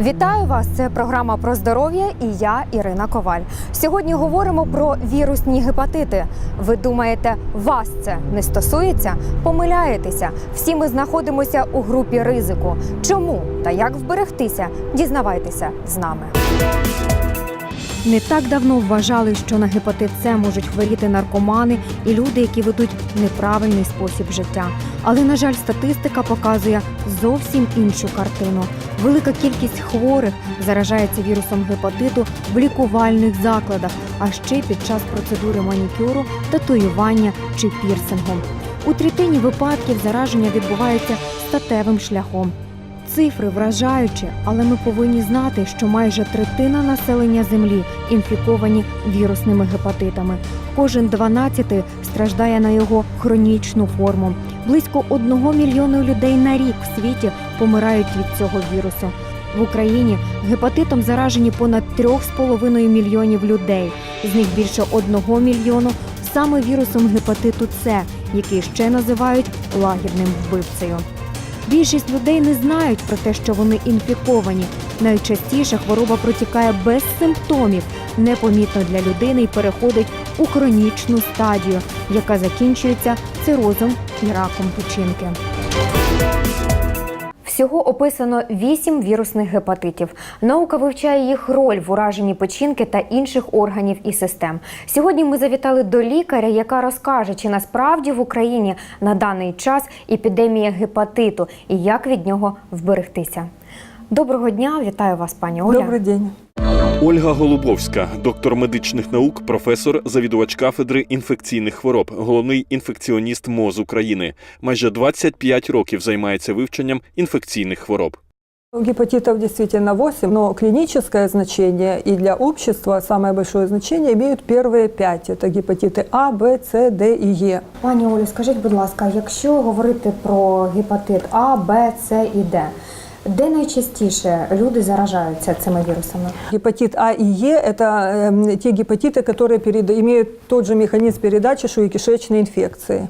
Вітаю вас! Це програма про здоров'я і я Ірина Коваль. Сьогодні говоримо про вірусні гепатити. Ви думаєте, вас це не стосується? Помиляєтеся. Всі ми знаходимося у групі ризику. Чому та як вберегтися? Дізнавайтеся з нами. Не так давно вважали, що на гепатит С можуть хворіти наркомани і люди, які ведуть неправильний спосіб життя. Але, на жаль, статистика показує зовсім іншу картину. Велика кількість хворих заражається вірусом гепатиту в лікувальних закладах, а ще під час процедури манікюру, татуювання чи пірсингу. У третині випадків зараження відбувається статевим шляхом. Цифри вражаючі, але ми повинні знати, що майже третина населення землі інфіковані вірусними гепатитами. Кожен дванадцятий страждає на його хронічну форму. Близько одного мільйону людей на рік в світі помирають від цього вірусу. В Україні гепатитом заражені понад 3,5 мільйонів людей. З них більше 1 мільйону саме вірусом гепатиту С, який ще називають лагідним вбивцею. Більшість людей не знають про те, що вони інфіковані. Найчастіше хвороба протікає без симптомів, непомітно для людини і переходить у хронічну стадію, яка закінчується цирозом і раком печінки. Всього описано вісім вірусних гепатитів. Наука вивчає їх роль в ураженні печінки та інших органів і систем. Сьогодні ми завітали до лікаря, яка розкаже, чи насправді в Україні на даний час епідемія гепатиту і як від нього вберегтися. Доброго дня, вітаю вас, пані Оля. Добрый день. Ольга Голубовська, доктор медичних наук, професор, завідувач кафедри інфекційних хвороб, головний інфекціоніст МОЗ України. Майже 25 років займається вивченням інфекційних хвороб. Гепатитов действительно 8, но клиническое значение и для общества самое большое значение имеют первые пять. Это гепатиты А, Б, С, Д и Е. Пані Олю, скажіть, будь ласка, якщо говорити про гепатит А, Б, С і Д, де найчастіше люди заражаються цими вірусами? Гепатит А и Е – это эм, те гепатиты, которые переда- имеют тот же механизм передачи, что и кишечные инфекции.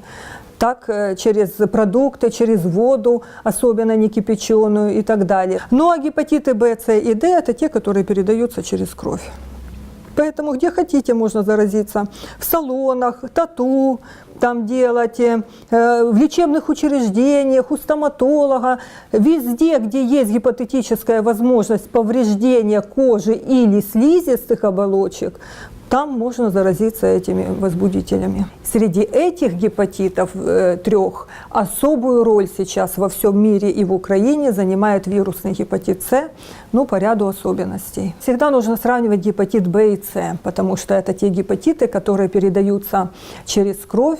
Так, э, через продукты, через воду, особенно не кипяченую и так далее. Ну а гепатиты Б, С и Д – это те, которые передаются через кровь. Поэтому где хотите можно заразиться. В салонах, тату там делать, э, в лечебных учреждениях, у стоматолога. Везде, где есть гипотетическая возможность повреждения кожи или слизистых оболочек, там можно заразиться этими возбудителями. Среди этих гепатитов э, трех особую роль сейчас во всем мире и в Украине занимает вирусный гепатит С, ну, по ряду особенностей. Всегда нужно сравнивать гепатит Б и С, потому что это те гепатиты, которые передаются через кровь,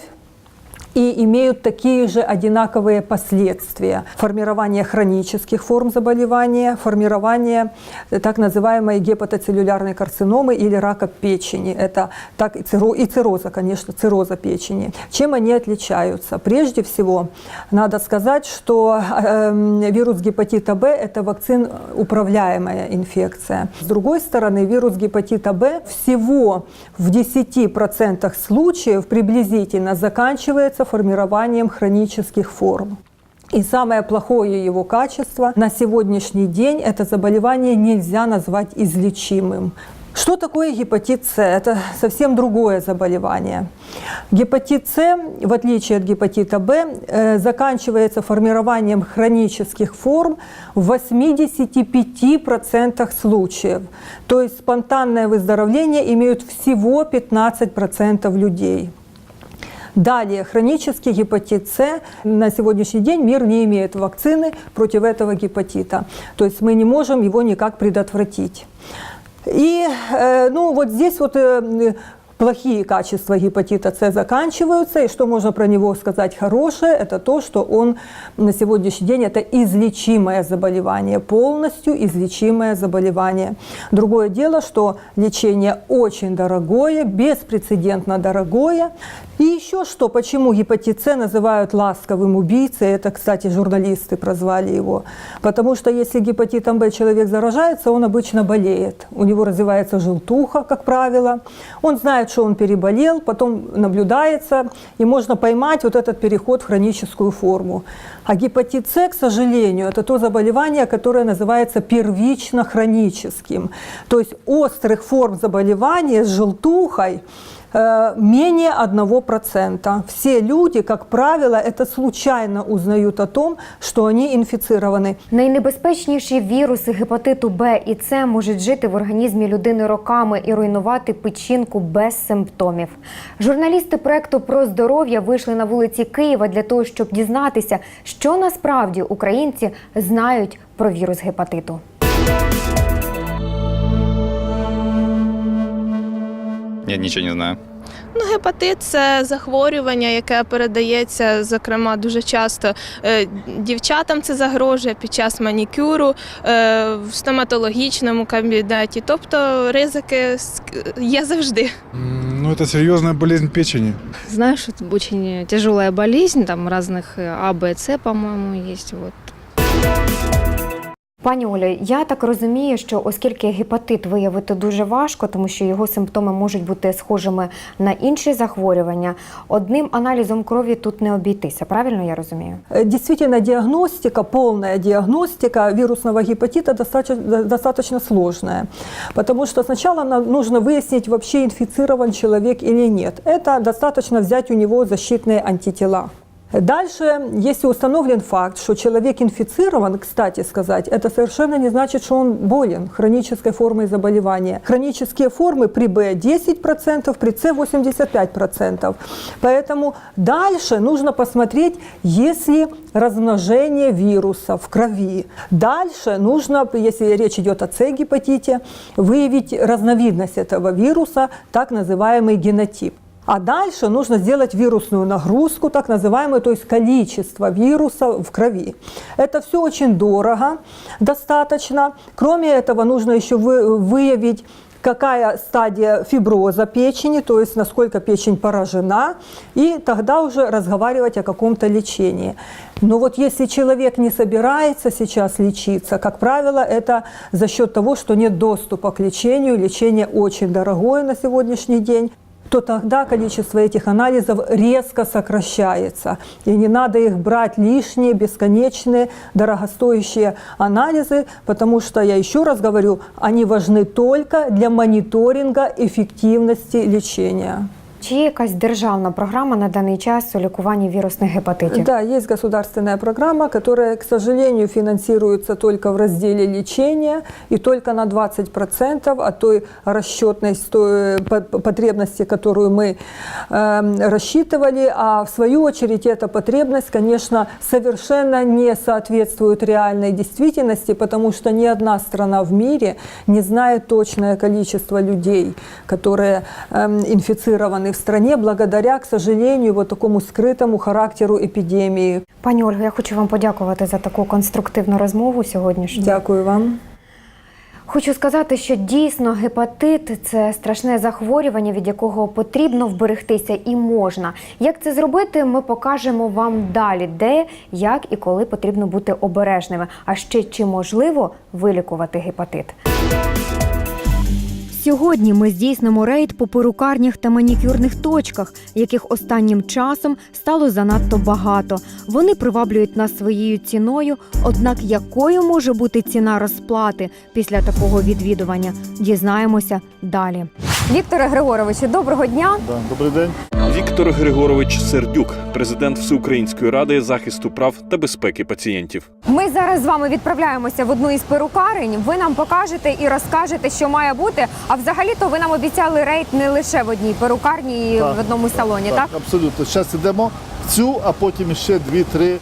и имеют такие же одинаковые последствия. Формирование хронических форм заболевания, формирование э, так называемой гепатоцеллюлярной карциномы или рака печени. Это так и, циро, и цирроза, конечно, цирроза печени. Чем они отличаются? Прежде всего, надо сказать, что э, вирус гепатита Б – это вакцин управляемая инфекция. С другой стороны, вирус гепатита Б всего в 10% случаев приблизительно заканчивается формированием хронических форм. И самое плохое его качество на сегодняшний день это заболевание нельзя назвать излечимым. Что такое гепатит С? Это совсем другое заболевание. Гепатит С, в отличие от гепатита Б, э, заканчивается формированием хронических форм в 85% случаев. То есть спонтанное выздоровление имеют всего 15% людей. Далее, хронический гепатит С. На сегодняшний день мир не имеет вакцины против этого гепатита. То есть мы не можем его никак предотвратить. И э, ну, вот здесь вот э, плохие качества гепатита С заканчиваются. И что можно про него сказать хорошее, это то, что он на сегодняшний день это излечимое заболевание, полностью излечимое заболевание. Другое дело, что лечение очень дорогое, беспрецедентно дорогое. И еще что, почему гепатит С называют ласковым убийцей, это, кстати, журналисты прозвали его. Потому что если гепатитом Б человек заражается, он обычно болеет. У него развивается желтуха, как правило. Он знает, знают, что он переболел, потом наблюдается, и можно поймать вот этот переход в хроническую форму. А гепатит С, к сожалению, это то заболевание, которое называется первично-хроническим. То есть острых форм заболевания с желтухой менее 1%. Все люди, как правило, это случайно узнают о том, что они инфицированы. Найнебезпечніші віруси гепатиту Б і С можуть жити в організмі людини роками і руйнувати печінку без симптомів. Журналісти проекту про здоров'я вийшли на вулиці Києва для того, щоб дізнатися, що насправді українці знають про вірус гепатиту. Нет, ничего не знаю. Ну, гепатит це захворювання, яке передається, зокрема, дуже часто е, дівчатам це загрожує під час манікюру е, в стоматологічному кабінеті. Тобто ризики ск- є завжди. М, Ну, это серьезная болезнь печени. Знаю, что это очень тяжелая болезнь, там разных э, А, Б, С, по-моему, есть. Вот. Пані Оля, я так розумію, що оскільки гепатит виявити дуже важко, тому що його симптоми можуть бути схожими на інші захворювання, одним аналізом крові тут не обійтися. Правильно я розумію? Э, Действительно, диагностика, полная диагностика вирусного гепатита достаточно, достаточно сложная, потому что сначала нам нужно выяснить, вообще инфицирован человек или нет. Это достаточно взять у него защитные антитела. Дальше, если установлен факт, что человек инфицирован, кстати сказать, это совершенно не значит, что он болен хронической формой заболевания. Хронические формы при Б 10%, при С 85%. Поэтому дальше нужно посмотреть, есть ли размножение вируса в крови. Дальше нужно, если речь идет о С-гепатите, выявить разновидность этого вируса, так называемый генотип. А дальше нужно сделать вирусную нагрузку, так называемую, то есть количество вируса в крови. Это все очень дорого, достаточно. Кроме этого, нужно еще вы- выявить какая стадия фиброза печени, то есть насколько печень поражена, и тогда уже разговаривать о каком-то лечении. Но вот если человек не собирается сейчас лечиться, как правило, это за счет того, что нет доступа к лечению, лечение очень дорогое на сегодняшний день, то тогда количество этих анализов резко сокращается. И не надо их брать лишние, бесконечные, дорогостоящие анализы, потому что, я еще раз говорю, они важны только для мониторинга эффективности лечения. Чи є якась державна програма на даний час у лікуванні вірусних гепатитів? Да, есть государственная программа, которая, к сожалению, финансируется только в разделе лечения и только на 20% от той расчетной сто- по- потребности, которую мы эм, рассчитывали. А в свою очередь эта потребность, конечно, совершенно не соответствует реальной действительности, потому что ни одна страна в мире не знает точное количество людей, которые эм, инфицированы в стране благодаря, к сожалению, вот такому скрытому характеру эпидемии. Пані Ольго, я хочу вам подякувати за таку конструктивну розмову сьогоднішню. Дякую вам. Хочу сказати, що дійсно гепатит це страшне захворювання, від якого потрібно вберегтися і можна. Як це зробити, ми покажемо вам далі, де, як і коли потрібно бути обережними. А ще чи можливо вилікувати гепатит. Сьогодні ми здійснимо рейд по перукарнях та манікюрних точках, яких останнім часом стало занадто багато. Вони приваблюють нас своєю ціною. Однак якою може бути ціна розплати після такого відвідування? Дізнаємося далі. Вікторе Григоровичу, доброго дня. Да, добрий день. Віктор Григорович Сердюк, президент Всеукраїнської ради захисту прав та безпеки пацієнтів. Ми зараз з вами відправляємося в одну із перукарень. Ви нам покажете і розкажете, що має бути. А взагалі-то ви нам обіцяли рейд не лише в одній перукарні і Так. в одному салоні, так? абсолютно. Зараз йдемо в цю, а потім ще дві-три.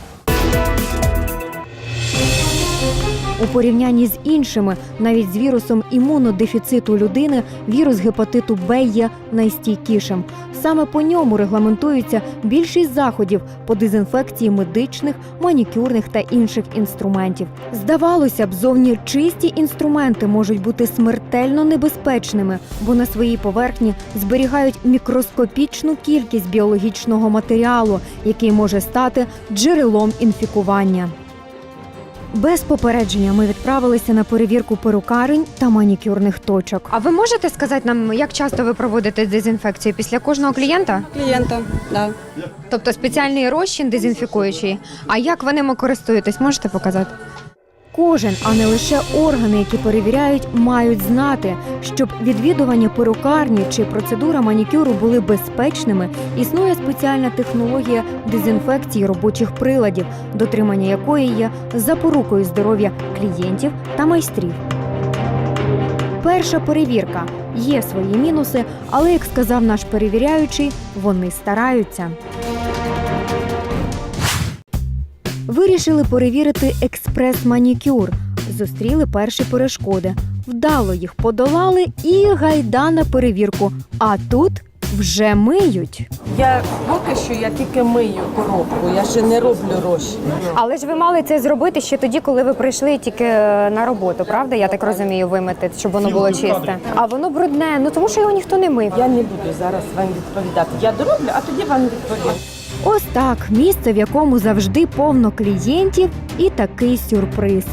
У порівнянні з іншими, навіть з вірусом імунодефіциту людини, вірус гепатиту Б є найстійкішим. Саме по ньому регламентується більшість заходів по дезінфекції медичних, манікюрних та інших інструментів. Здавалося б, зовні чисті інструменти можуть бути смертельно небезпечними, бо на своїй поверхні зберігають мікроскопічну кількість біологічного матеріалу, який може стати джерелом інфікування. Без попередження ми відправилися на перевірку перукарень та манікюрних точок. А ви можете сказати нам, як часто ви проводите дезінфекцію після кожного клієнта? Клієнта, да. Тобто спеціальний розчин дезінфікуючий. А як ви ними користуєтесь, можете показати? Кожен, а не лише органи, які перевіряють, мають знати, щоб відвідування перукарні чи процедура манікюру були безпечними. Існує спеціальна технологія дезінфекції робочих приладів, дотримання якої є запорукою здоров'я клієнтів та майстрів. Перша перевірка є свої мінуси, але як сказав наш перевіряючий, вони стараються. Вирішили перевірити експрес-манікюр. Зустріли перші перешкоди. Вдало їх подолали і гайда на перевірку. А тут вже миють. Я поки що я тільки мию коробку, я ще не роблю розчин. Але ж ви мали це зробити ще тоді, коли ви прийшли тільки е, на роботу, правда? Я так розумію, вимити, щоб воно було чисте. А воно брудне, ну тому що його ніхто не мив. Я не буду зараз вам відповідати. Я дороблю, а тоді вам відповім. Ось так, місце, в якому завжди повно клієнтів, і такий сюрприз.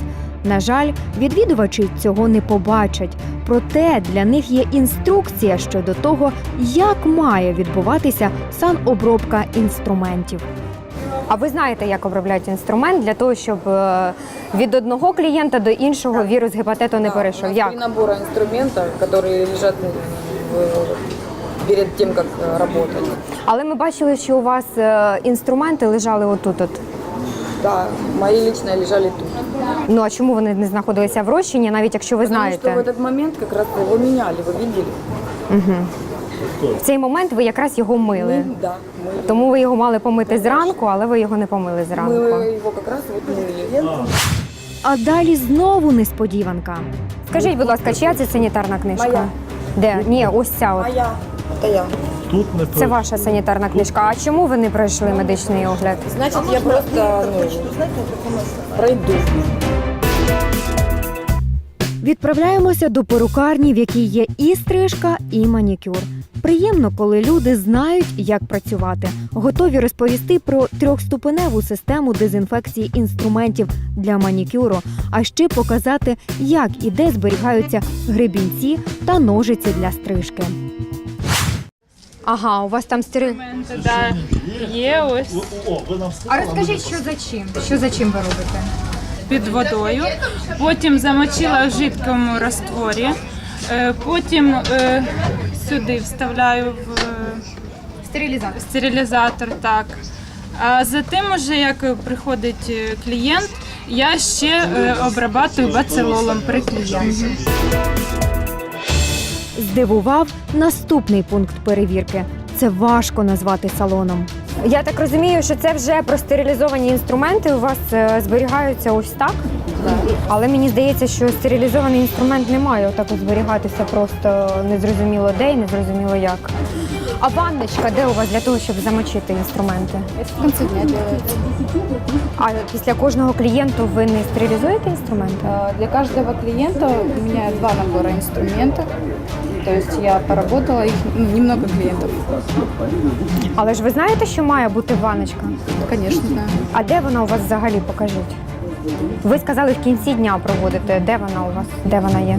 На жаль, відвідувачі цього не побачать. Проте для них є інструкція щодо того, як має відбуватися санобробка інструментів. А ви знаєте, як обробляють інструмент для того, щоб е, від одного клієнта до іншого вірус гепатиту не перейшов? Як? Три набора инструментов, которые лежат в- перед тем, как э, работать. Але ми бачили, що у вас е, інструменти лежали отут. От. Да, мои личные лежали тут. Ну а чому вони не знаходилися в розчині, навіть якщо ви Потому знаєте? что в этот момент как раз его меняли, вы видели? В цей момент ви якраз його мили. Ну, да, мы, Тому ви його мали помити зранку, але ви його не помили зранку. мы его как раз вот мыли. А далі знову несподіванка. Скажіть, будь ласка, чия це санітарна книжка? Моя. Де? Ні, ось ця от. Моя, это я. Це ваша санітарна книжка. А чому ви не пройшли медичний огляд? Значит, я просто ну, пройду. Відправляємося до перукарні, в якій є і стрижка, і манікюр. Приємно, коли люди знають, як працювати, готові розповісти про трьохступеневу систему дезінфекції інструментів для манікюру, а ще показати, як і де зберігаються гребінці та ножиці для стрижки. Ага, у вас там стериль. Да, є ось А розкажіть, що за чим? Що за чим ви робите? під водою. Потім замочила в жидкому растворі. Е, Потім е, сюди вставляю в е, Стерилізатор. стерилізатор. Так. А затим, уже як приходить е, клієнт, я ще е, обрабатую бацилолом при клієнті. Здивував наступний пункт перевірки. Це важко назвати салоном. Я так розумію, що це вже простерилізовані інструменти у вас е, зберігаються ось так. Але мені здається, що стерилізований інструмент не має отак от зберігатися просто незрозуміло де і незрозуміло як. А ванночка де у вас для того, щоб замочити інструменти? А після кожного клієнту ви не стерилізуєте інструменти? Для каждого клиента у меня два набора инструментов. То есть я поработала, их ну, немного клиентов. Але ж ви знаєте, що має бути ванночка? Конечно, знаю. А де вона у вас взагалі? Покажіть. Ви сказали в кінці дня проводите. Де вона у вас? Де вона є?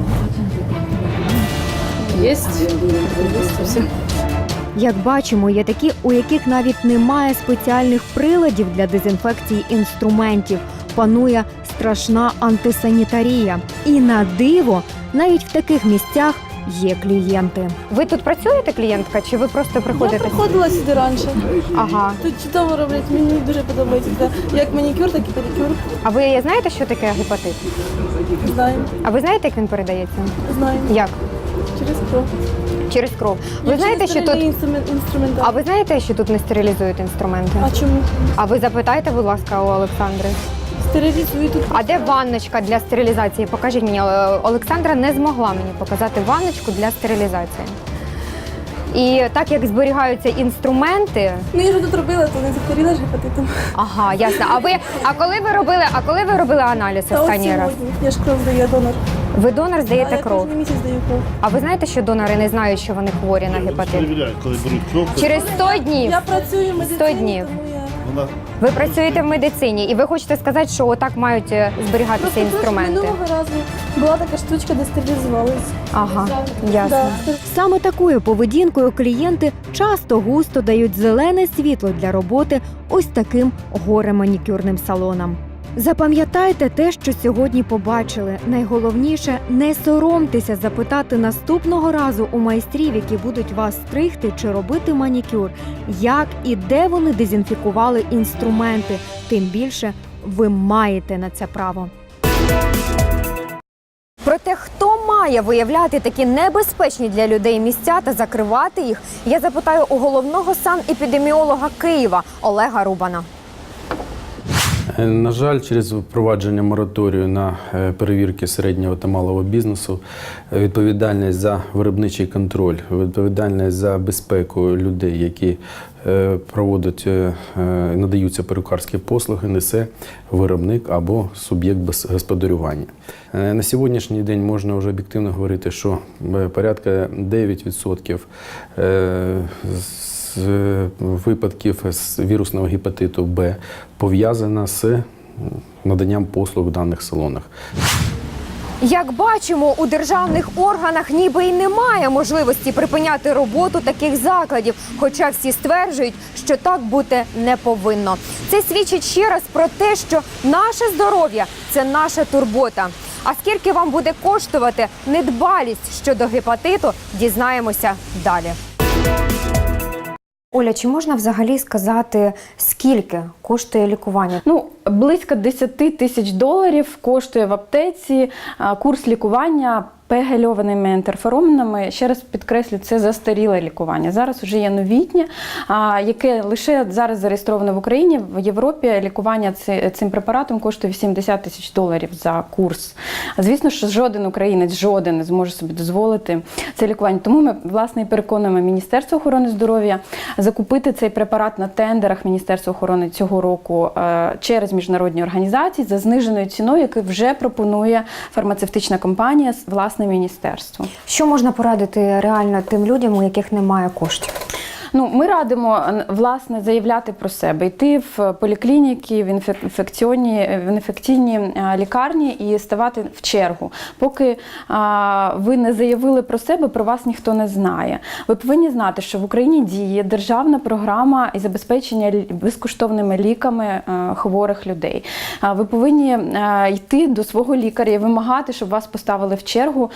Есть. Есть. Як бачимо, є такі, у яких навіть немає спеціальних приладів для дезінфекції інструментів. Панує страшна антисанітарія. І на диво, навіть в таких місцях є клієнти. Ви тут працюєте, клієнтка, чи ви просто приходите? Я приходила сюди раніше. Ага. Тут чудово роблять, мені дуже подобається. Як манікюр, так і педикюр. А ви знаєте, що таке гепатит? Знаємо, А ви знаєте, як він передається? знаємо. Як? Через кров. Через кров. Ви знаєте, що тут. інструмент. А ви знаєте, що тут не стерилізують інструменти? А чому? А ви запитайте, будь ласка, у Олександри. Стерилізують тут. А де ванночка для стерилізації? Покажіть мені. Е, Олександра не змогла мені показати ванночку для стерилізації. І так як зберігаються інструменти, Ну я ж тут робила, то не захворіла ж гепатитом. ага, ясно. А ви, а коли ви робили, а коли ви робили аналіз Та останній раз? сьогодні. Я ж кров здаю, я донор. Ви донор А здаєте я кров. кожен місяць здаю кров. А ви знаєте, що донори не знають, що вони хворі на гепатит? Через 100 днів. Я працюю в медицині, днів. тому я... на Ви працюєте в медицині, і ви хочете сказати, що отак мають зберігатися зберігатися інструменти. Минулого разу була така штучка, де стерилізувалися. Ага, ясно. Саме такою поведінкою клієнти часто густо дають зелене світло для роботи ось таким горе-манікюрним салонам. Запам'ятайте те, що сьогодні побачили. Найголовніше не соромтеся запитати наступного разу у майстрів, які будуть вас стригти чи робити манікюр, як і де вони дезінфікували інструменти. Тим більше ви маєте на це право. Проте, хто має виявляти такі небезпечні для людей місця та закривати їх, я запитаю у головного санепідеміолога Києва Олега Рубана. Е, На жаль, через впровадження мораторію на е, перевірки середнього та малого бізнесу, е, відповідальність за виробничий контроль, відповідальність за безпеку людей, які проводять, надаються перукарські послуги, несе виробник або суб'єкт господарювання. На сьогоднішній день можна вже об'єктивно говорити, що порядка 9% е, з випадків з вірусного гепатиту Б пов'язана з наданням послуг в даних салонах. Як бачимо, у державних органах ніби й немає можливості припиняти роботу таких закладів, хоча всі стверджують, що так бути не повинно. Це свідчить ще раз про те, що наше здоров'я це наша турбота. А скільки вам буде коштувати недбалість щодо гепатиту, дізнаємося далі. Оля, чи можна взагалі сказати, скільки коштує лікування? Ну, близько 10 тисяч доларів коштує в аптеці курс лікування пегельованими інтерфероменами. Ще раз підкреслю, це застаріле лікування. Зараз вже є новітнє, яке лише зараз зареєстровано в Україні. В Європі лікування цим препаратом коштує 80 тисяч доларів за курс. Звісно, що жоден українець жоден не зможе собі дозволити це лікування. Тому ми власне переконуємо Міністерство охорони здоров'я закупити цей препарат на тендерах Міністерства охорони цього року е, через міжнародні організації за зниженою ціною, яку вже пропонує фармацевтична компанія з власне міністерство. Що можна порадити реально тим людям, у яких немає коштів? Ну, ми радимо власне заявляти про себе, йти в поліклініки, в інфекційні, в інфекційні лікарні і ставати в чергу. Поки ви не заявили про себе, про вас ніхто не знає. Ви повинні знати, що в Україні діє державна програма і забезпечення безкоштовними ліками хворих людей. Ви повинні йти до свого лікаря і вимагати, щоб вас поставили в чергу.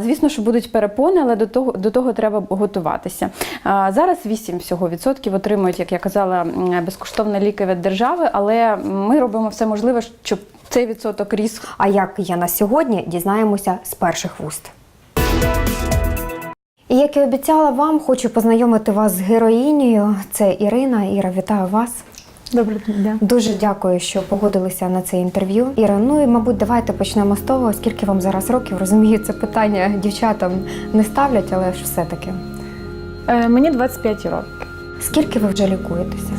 Звісно, що будуть перепони, але до того, до того треба готуватися. Зараз 8 всього відсотків отримують, як я казала, безкоштовні ліки від держави, але ми робимо все можливе, щоб цей відсоток ріс. А як є на сьогодні, дізнаємося з перших вуст. І як і обіцяла вам, хочу познайомити вас з героїнею. Це Ірина. Іра, вітаю вас. Добрий день. Дуже дякую, що погодилися на це інтерв'ю. Іра, ну і мабуть, давайте почнемо з того, скільки вам зараз років. Розумію, це питання дівчатам не ставлять, але ж все-таки. Е, Мені 25 років. Скільки ви вже лікуєтеся?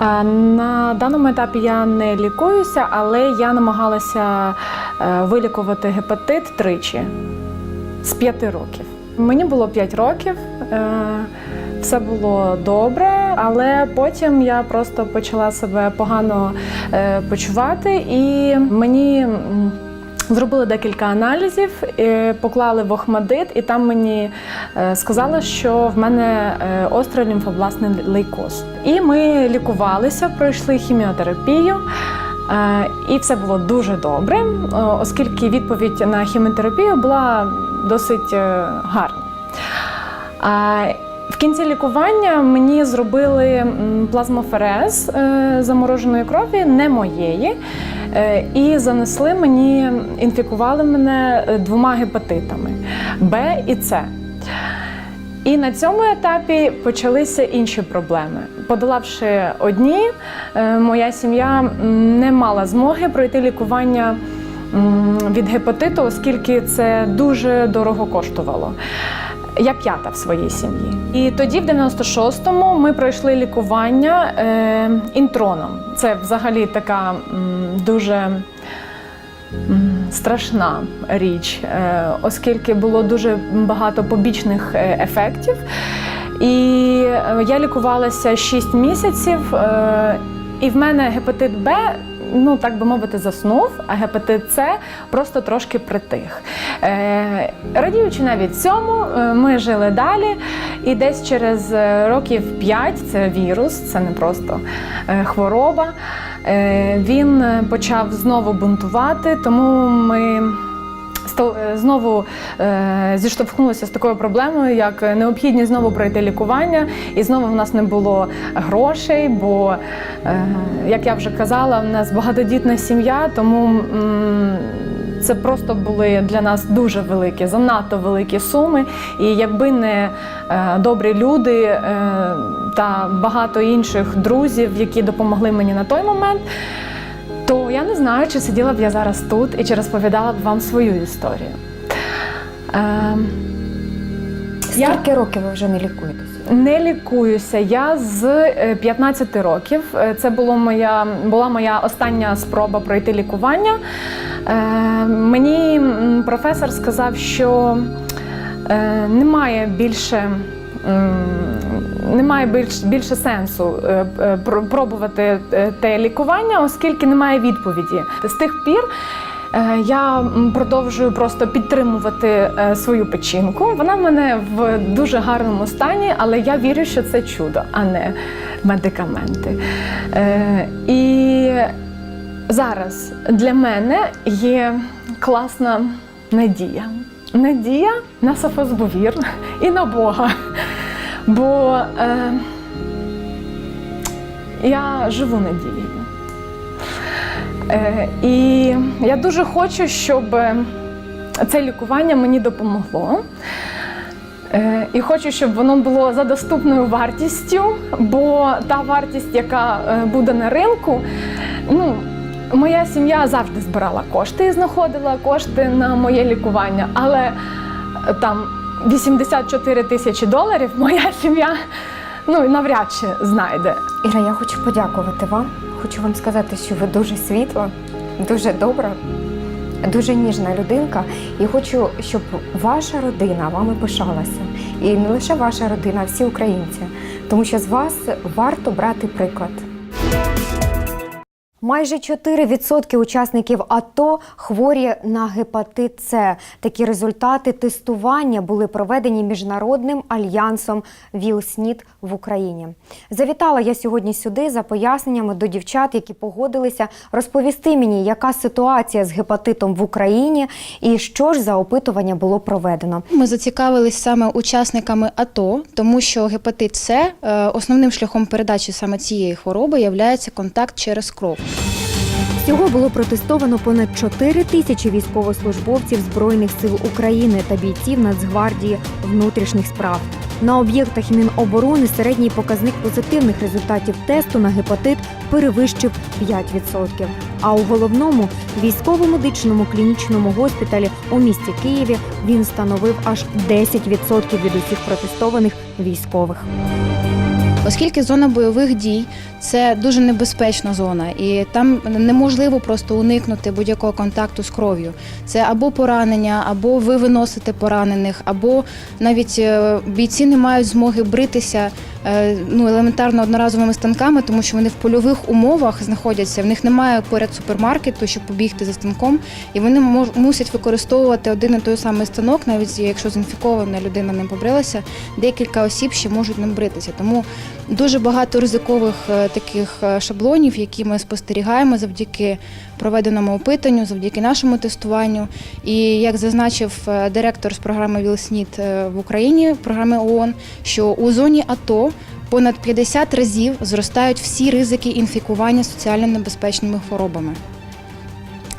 Е, На даному етапі я не лікуюся, але я намагалася е, вилікувати гепатит тричі з 5 років. Мені було 5 років, е, все було добре, але потім я просто почала себе погано е, почувати, і мені м, зробили декілька аналізів, поклали в Охмадит, і там мені е, сказали, що в мене е, острий лімфобластний лейкоз. І ми лікувалися, пройшли хіміотерапію. Е, І все було дуже добре, оскільки відповідь на хіміотерапію була досить гарна. В кінці лікування мені зробили плазмоферез е, замороженої крові, не моєї, е, і занесли мені, інфікували мене е, двома гепатитами Б і С. І на цьому етапі почалися інші проблеми. Подолавши одні, моя сім'я не мала змоги пройти лікування від гепатиту, оскільки це дуже дорого коштувало. Я п'ята в своїй сім'ї. І тоді, в 96-му, ми пройшли лікування е, інтроном. Це взагалі така м, дуже страшна річ, е, оскільки було дуже багато побічних е, ефектів. І е, я лікувалася 6 місяців. І в мене гепатит Б, ну так би мовити, заснув, а гепатит С просто трошки притих. Е, радіючи навіть цьому, е, ми жили далі, і десь через е, років 5, це вірус, це не просто е, хвороба. Він почав знову бунтувати, тому ми знову е, зіштовхнулися з такою проблемою, як необхідність знову пройти лікування, і знову в нас не було грошей. Бо, е, як я вже казала, в нас багатодітна сім'я, тому це просто були для нас дуже великі, занадто великі суми. І якби не е, добрі люди е, та багато інших друзів, які допомогли мені на той момент. Я не знаю, чи сиділа б я зараз тут і чи розповідала б вам свою історію. Е, я Скільки років ви вже не лікуєтеся? не лікуюся. Я з е, 15 років. Е, Це було моя, була моя остання спроба пройти лікування. Е, Мені професор сказав, що е, немає більше. М, Немає більш, більше сенсу е, е, пробувати е, те лікування, оскільки немає відповіді. З тих пір я продовжую просто підтримувати свою печінку. Вона в мене в дуже гарному стані, але я вірю, що це чудо, а не медикаменти. І зараз для мене є класна надія. Надія на сафосбувір і на Бога. Бо е, я живу надією. Е, і я дуже хочу, щоб це лікування мені допомогло. Е, І хочу, щоб воно було за доступною вартістю, бо та вартість, яка е, буде на ринку, ну, моя сім'я завжди збирала кошти і знаходила кошти на моє лікування, але е, там 84 тисячі доларів моя сім'я ну, навряд чи знайде. Іра, я хочу подякувати вам. Хочу вам сказати, що ви дуже світла, дуже добра, дуже ніжна людинка. І хочу, щоб ваша родина вами пишалася. І не лише ваша родина, а всі українці. Тому що з вас варто брати приклад. Майже 4% учасників АТО хворі на гепатит С. Такі результати тестування були проведені міжнародним альянсом ВІЛ-СНІД в Україні. Завітала я сьогодні сюди за поясненнями до дівчат, які погодилися розповісти мені, яка ситуація з гепатитом в Україні і що ж за опитування було проведено. Ми зацікавились саме учасниками АТО, тому що гепатит С е, основним шляхом передачі саме цієї хвороби є контакт через кров. Всього було протестовано понад 4 тисячі військовослужбовців Збройних сил України та бійців Нацгвардії внутрішніх справ. На об'єктах Міноборони середній показник позитивних результатів тесту на гепатит перевищив 5%. А у головному військово-медичному клінічному госпіталі у місті Києві він становив аж 10% від усіх протестованих військових. Оскільки зона бойових дій це дуже небезпечна зона, і там неможливо просто уникнути будь-якого контакту з кров'ю. Це або поранення, або ви виносите поранених, або навіть е, бійці не мають змоги бритися ну, елементарно одноразовими станками, тому що вони в польових умовах знаходяться. В них немає поряд супермаркету, щоб побігти за станком, і вони мож- мусять використовувати один і той самий станок, навіть якщо зінфікована людина ним побрилася, декілька осіб ще можуть ним бритися. Тому дуже багато ризикових е, таких е, шаблонів, які ми спостерігаємо завдяки проведеному опитанню, завдяки нашому тестуванню. І як зазначив е, директор з програми ВІЛСНІД в Україні, програми ООН, що у зоні АТО понад 50 разів зростають всі ризики інфікування соціально небезпечними хворобами.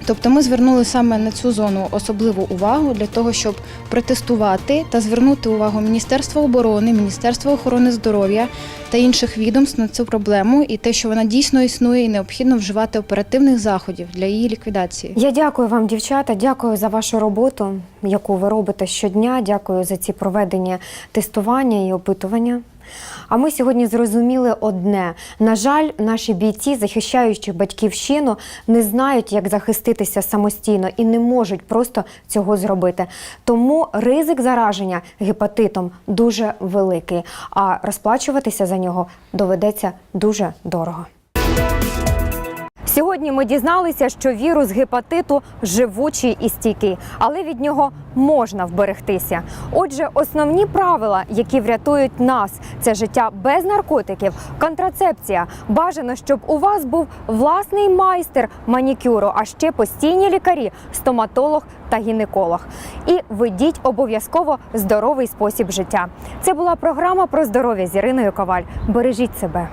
Тобто ми звернули саме на цю зону особливу увагу для того, щоб протестувати та звернути увагу Міністерства оборони, Міністерства охорони здоров'я та інших відомств на цю проблему і те, що вона дійсно існує, і необхідно вживати оперативних заходів для її ліквідації. Я дякую вам, дівчата. Дякую за вашу роботу, яку ви робите щодня. Дякую за ці проведені тестування і опитування. А ми сьогодні зрозуміли одне: на жаль, наші бійці, захищаючи батьківщину, не знають, як захиститися самостійно і не можуть просто цього зробити. Тому ризик зараження гепатитом дуже великий, а розплачуватися за нього доведеться дуже дорого. Сьогодні ми дізналися, що вірус гепатиту живучий і стійкий, але від нього можна вберегтися. Отже, основні правила, які врятують нас, це життя без наркотиків, контрацепція. Бажано, щоб у вас був власний майстер манікюру, а ще постійні лікарі, стоматолог та гінеколог. І ведіть обов'язково здоровий спосіб життя. Це була програма про здоров'я з Іриною Коваль. Бережіть себе.